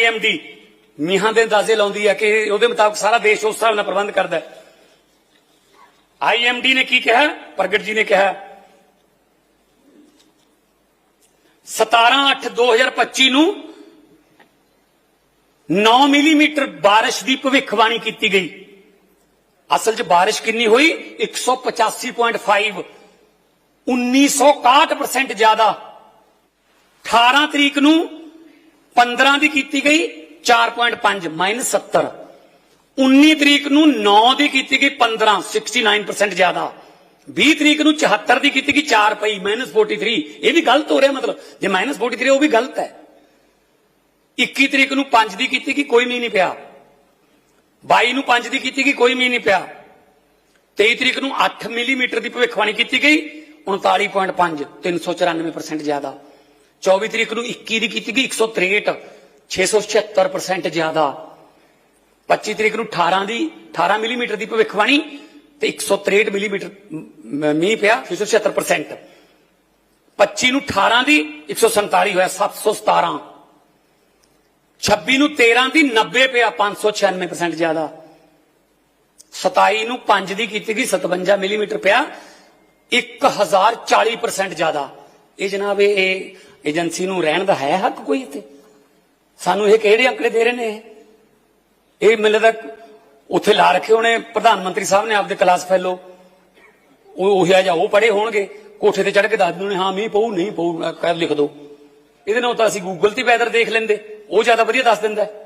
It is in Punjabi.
ਆਈਐਮਡੀ ਮੀਹਾਂ ਦੇ ਅੰਦਾਜ਼ੇ ਲਾਉਂਦੀ ਹੈ ਕਿ ਉਹਦੇ ਮੁਤਾਬਕ ਸਾਰਾ ਦੇਸ਼ ਉਸ ਹਿਸਾਬ ਨਾਲ ਪ੍ਰਬੰਧ ਕਰਦਾ ਹੈ। ਆਈਐਮਡੀ ਨੇ ਕੀ ਕਿਹਾ? ਪ੍ਰਗਟ ਜੀ ਨੇ ਕਿਹਾ 17/8/2025 ਨੂੰ 9 ਮਿਲੀਮੀਟਰ ਬਾਰਿਸ਼ ਦੀ ਭਵਿੱਖਬਾਣੀ ਕੀਤੀ ਗਈ। ਅਸਲ 'ਚ ਬਾਰਿਸ਼ ਕਿੰਨੀ ਹੋਈ? 185.5 1961% ਜ਼ਿਆਦਾ। 18 ਤਰੀਕ ਨੂੰ 15 ਦੀ ਕੀਤੀ ਗਈ 4.5 ਮਾਈਨਸ 70 19 ਤਰੀਕ ਨੂੰ 9 ਦੀ ਕੀਤੀ ਗਈ 15 69% ਜ਼ਿਆਦਾ। 20 ਤਰੀਕ ਨੂੰ 74 ਦੀ ਕੀਤੀ ਗਈ 4 ਪਈ ਮਾਈਨਸ 43 ਇਹ ਵੀ ਗਲਤ ਹੋ ਰਿਹਾ ਮਤਲਬ। ਜੇ ਮਾਈਨਸ 43 ਉਹ ਵੀ ਗਲਤ ਹੈ। 21 ਤਰੀਕ ਨੂੰ 5 ਦੀ ਕੀਤੀ ਗਈ, ਕੋਈ ਮੀਂਹ ਨਹੀਂ ਪਿਆ। 22 ਨੂੰ 5 ਦੀ ਕੀਤੀ ਗਈ, ਕੋਈ ਮੀਂਹ ਨਹੀਂ ਪਿਆ। 23 ਤਰੀਕ ਨੂੰ 8 ਮਿਲੀਮੀਟਰ ਦੀ ਭਵਿੱਖਬਾਣੀ ਕੀਤੀ ਗਈ 39.5 394% ਜ਼ਿਆਦਾ। 24 ਤਰੀਕ ਨੂੰ 21 ਦੀ ਕੀਤੀ ਗਈ 163 676% ਜ਼ਿਆਦਾ। 25 ਤਰੀਕ ਨੂੰ 18 ਦੀ 18 ਮਿਲੀਮੀਟਰ ਦੀ ਭਵਿੱਖਬਾਣੀ ਤੇ 163 ਮਿਲੀਮੀਟਰ ਮੀਂਹ ਪਿਆ 676% 25 ਨੂੰ 18 ਦੀ 147 ਹੋਇਆ 717 26 ਨੂੰ 13 ਦੀ 90 ਪਿਆ 596% ਜ਼ਿਆਦਾ। 27 ਨੂੰ 5 ਦੀ ਕੀਤੀ ਗਈ 57 ਮਿਲੀਮੀਟਰ ਪਿਆ 1040% ਜ਼ਿਆਦਾ। ਇਹ ਜਨਾਬ, ਇਹ ਏਜੰਸੀ ਨੂੰ ਰਹਿਣ ਦਾ ਹੈ ਹੱਕ ਕੋਈ ਇੱਥੇ? ਸਾਨੂੰ ਇਹ ਕਿਹੜੇ ਅੰਕੜੇ ਦੇ ਰਹੇ ਨੇ ਇਹ? ਇਹ ਮੈਨੂੰ ਲੱਗਦਾ ਉੱਥੇ ਲਾ ਰੱਖੇ ਹੋਣੇ ਪ੍ਰਧਾਨ ਮੰਤਰੀ ਸਾਹਿਬ ਨੇ ਆਪਦੇ ਕਲਾਸ ਫੈਲੋ ਉਹ ਉਹਿਆ ਜਾਂ ਉਹ ਪੜੇ ਹੋਣਗੇ। ਕੋਠੇ ਤੇ ਚੜ ਕੇ ਦੱਸ ਦਿੰਦੇ ਹਾਂ, ਮੀਂਹ ਪਊ, ਨਹੀਂ ਪਊ ਕਹਿ ਲਿਖ ਦੋ। ਇਹਦੇ ਨਾਲ ਤਾਂ ਅਸੀਂ ਗੂਗਲ ਤੇ ਵੈਦਰ ਦੇਖ ਲੈਂਦੇ। ਉਹ ਜ਼ਿਆਦਾ ਵਧੀਆ ਦੱਸ ਦਿੰਦਾ ਹੈ।